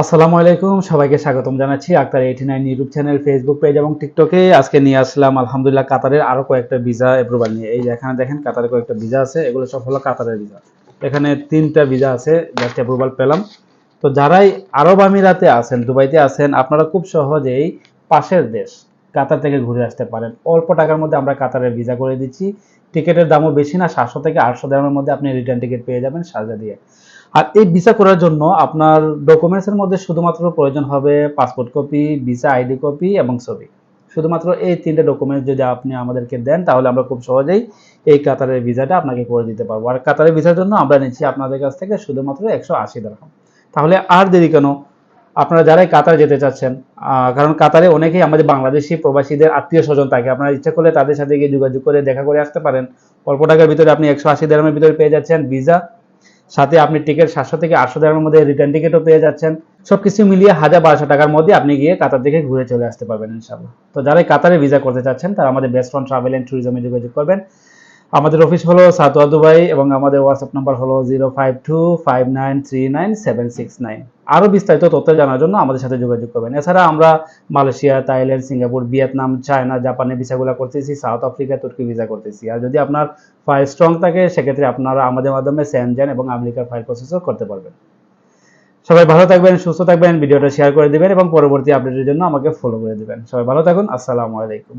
আসসালামু আলাইকুম, সবাইকে স্বাগতম জানাচ্ছি Akhtar eighty nine YouTube channel Facebook page এবং টিকটকে আজকে নিয়ে আসলাম, আলহামদুলিল্লাহ, কাতারের আরও কয়েকটা ভিসা অ্যাপ্রুভাল নিয়ে। এই এখানে দেখেন কাতারের কয়েকটা ভিসা আছে, এগুলো সব হলো কাতারের ভিসা এখানে তিনটা ভিসা আছে জাস্ট অ্যাপ্রুভাল পেলাম। তো যারাই আরব আমিরাতে আছেন, দুবাইতে আছেন, আপনারা খুব সহজেই পাশের দেশ, কাতার থেকে ঘুরে আসতে পারেন। অল্প টাকার মধ্যে আমরা কাতারের ভিসা করে দিচ্ছি। টিকিটের দামও বেশি না, সাতশো থেকে আটশো দামের মধ্যে আপনি রিটার্ন টিকিট পেয়ে যাবেন সাজা দিয়ে। আর এই ভিসা করার জন্য আপনার ডকুমেন্টসের মধ্যে শুধুমাত্র প্রয়োজন হবে passport copy visa ID copy এবং ছবি। শুধুমাত্র এই তিনটে ডকুমেন্টস যদি আপনি আমাদেরকে দেন, তাহলে আমরা খুব সহজেই এই কাতারের ভিসাটা আপনাকে করে দিতে পারব। আর কাতারের ভিসার জন্য আমরা নিচ্ছি আপনাদের কাছ থেকে শুধুমাত্র একশো আশি টাকা তাহলে আর দেরি কেন? আপনারা যারাই কাতার যেতে চাচ্ছেন কারণ কাতারে অনেকেই আমাদের বাংলাদেশি প্রবাসীদের আত্মীয় স্বজন থাকে। আপনারা ইচ্ছা করলে তাদের সাথে গিয়ে যোগাযোগ করে, দেখা করে আসতে পারেন। অল্প টাকার ভিতরে আপনি একশো আশি দেড়ামের ভিতরে পেয়ে যাচ্ছেন। ভিসা সাথে আপনি টিকিট সাতশো থেকে আটশো টাকার মধ্যে রিটার্ন টিকিটও পেয়ে যাচ্ছেন। সব কিছু মিলিয়ে হাজার বারোশো টাকার মধ্যে আপনি গিয়ে কাতার থেকে ঘুরে চলে আসতে পারবেন ইনশাল্লাহ তো যারা কাতারে ভিসা করতে চাচ্ছেন, তারা আমাদের বেস্ট ফ্রন্ট ট্রাভেল অ্যান্ড ট্যুরিজমে যোগাযোগ করবেন। আমাদের অফিস হলো সাতোয়া দুবাই এবং আমাদের হোয়াটসঅ্যাপ নাম্বার হলো zero five two five nine three nine seven six nine আরও বিস্তারিত তথ্য জানার জন্য আমাদের সাথে যোগাযোগ করবেন। এছাড়া আমরা Malaysia, Thailand, Singapore, Vietnam, China জাপানে ভিসাগুলো করতেছি, সাউথ আফ্রিকা, তুর্কি ভিসা করতেছি। আর যদি আপনার ফাইল স্ট্রং থাকে, সেক্ষেত্রে আপনারা আমাদের মাধ্যমে স্যানজেন এবং আমেরিকার ফাইল প্রসেসও করতে পারবেন। সবাই ভালো থাকবেন, সুস্থ থাকবেন, ভিডিওটা শেয়ার করে দিবেন এবং পরবর্তী আপডেটের জন্য আমাকে ফলো করে দিবেন। সবাই ভালো থাকুন, আসসালামু আলাইকুম।